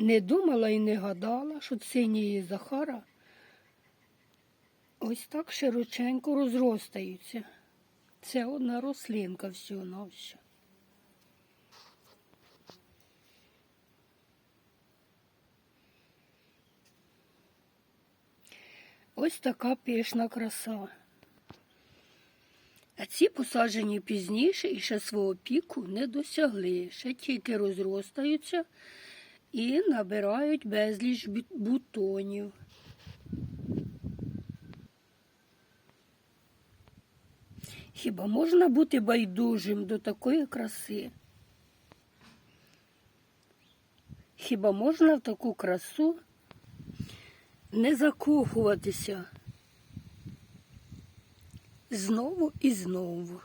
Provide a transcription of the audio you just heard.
Не думала і не гадала, що цині Захара ось так широченько розростаються. Це одна рослинка всього на все. Ось така пишна краса. А ці посаджені пізніше і ще свого піку не досягли, ще тільки розростаються і набирають безліч бутонів. Хіба можна бути байдужим до такої краси? Хіба можна в таку красу не закохуватися знову і знову?